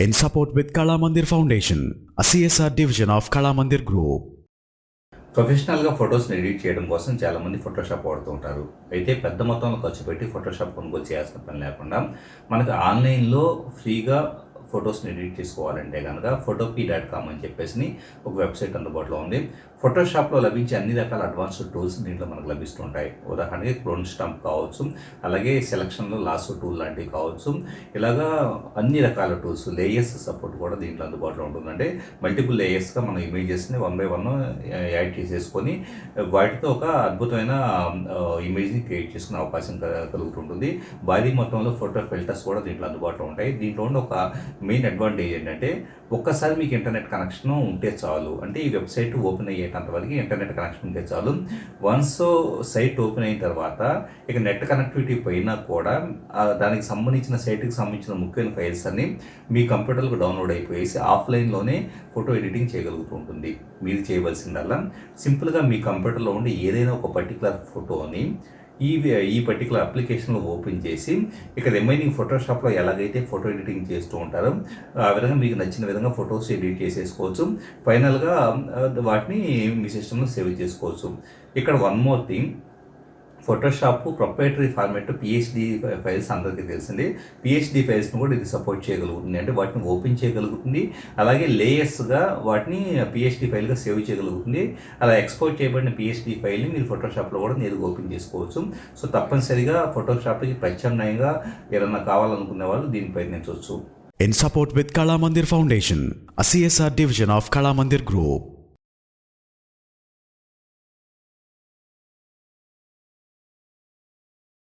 in support with Kala Mandir Foundation, a CSR division of Kala Mandir Group. ప్రొఫెషనల్గా ఫొటోస్ని edit చేయడం కోసం చాలామంది ఫోటోషాప్ వాడుతూ ఉంటారు అయితే పెద్ద మొత్తంలో ఖర్చు పెట్టి ఫోటోషాప్ కొనుగోలు చేయాల్సిన పని లేకుండా మనకు ఆన్లైన్లో ఫ్రీగా ఫొటోస్ని ఎడిట్ చేసుకోవాలంటే కనుక ఫోటోపీ డాట్ కామ్ అని చెప్పేసి ఒక వెబ్సైట్ అందుబాటులో ఉంది. ఫోటోషాప్లో లభించే అన్ని రకాల అడ్వాన్స్డ్ టూల్స్ దీంట్లో మనకు లభిస్తుంటాయి. ఉదాహరణకి క్లోన్ స్టంప్ కావచ్చు అలాగే సెలక్షన్లో లాస్ట్ టూల్ లాంటివి కావచ్చు. ఇలాగా అన్ని రకాల టూల్స్ లేయర్స్ సపోర్ట్ కూడా దీంట్లో అందుబాటులో ఉంటుందంటే మల్టిపుల్ లేయర్స్గా మనం ఇమేజెస్ని వన్ బై వన్ యాడ్ చేసేసుకొని వాటితో ఒక అద్భుతమైన ఇమేజ్ని క్రియేట్ చేసుకునే అవకాశం కలుగుతుంటుంది. భారీ మొత్తంలో ఫోటో ఫిల్టర్స్ కూడా దీంట్లో అందుబాటులో ఉంటాయి. దీంట్లో ఒక మెయిన్ అడ్వాంటేజ్ ఏంటంటే ఒక్కసారి మీకు ఇంటర్నెట్ కనెక్షన్ ఉంటే చాలు. అంటే ఈ వెబ్సైట్ ఓపెన్ అయ్యేటంత వరకు ఇంటర్నెట్ కనెక్షన్ ఉంటే చాలు. వన్స్ సైట్ ఓపెన్ అయిన తర్వాత ఇక నెట్ కనెక్టివిటీ పోయినా కూడా దానికి సంబంధించిన సైట్కి సంబంధించిన ముఖ్యమైన ఫైల్స్ అన్ని మీ కంప్యూటర్లకు డౌన్లోడ్ అయిపోయేసి ఆఫ్లైన్లోనే ఫోటో ఎడిటింగ్ చేయగలుగుతూ ఉంటుంది. మీరు చేయవలసిందల్లా సింపుల్గా మీ కంప్యూటర్లో ఉండే ఏదైనా ఒక పర్టికులర్ ఫోటోని ఈ ఈ పర్టికులర్ అప్లికేషన్ ఓపెన్ చేసి ఇక రిమైనింగ్ ఫోటోషాప్లో ఎలాగైతే ఫోటో ఎడిటింగ్ చేస్తూ ఉంటారో ఆ విధంగా మీకు నచ్చిన విధంగా ఫొటోస్ ఎడిట్ చేసేసుకోవచ్చు. ఫైనల్గా వాటిని మీ సిస్టంలో సేవ్ చేసుకోవచ్చు. ఇక్కడ one more thing Photoshop proprietary format PHD files అందరికీ తెలిసింది పిహెచ్డి ఫైల్స్ని కూడా ఇది సపోర్ట్ చేయగలుగుతుంది. అంటే వాటిని ఓపెన్ చేయగలుగుతుంది. అలాగే లేయర్స్గా వాటిని పిహెచ్డి ఫైల్గా సేవ్ చేయగలుగుతుంది. అలా ఎక్స్పోర్ట్ చేయబడిన పిహెచ్డి ఫైల్ని మీరు ఫోటోషాప్లో కూడా నేరుగా ఓపెన్ చేసుకోవచ్చు. సో తప్పనిసరిగా ఫోటోషాప్కి ప్రత్యామ్నాయంగా ఏదన్నా కావాలనుకునే వాళ్ళు దీన్ని ప్రయత్నించవచ్చు in support with Kalamandir foundation a CSR division of Kalamandir group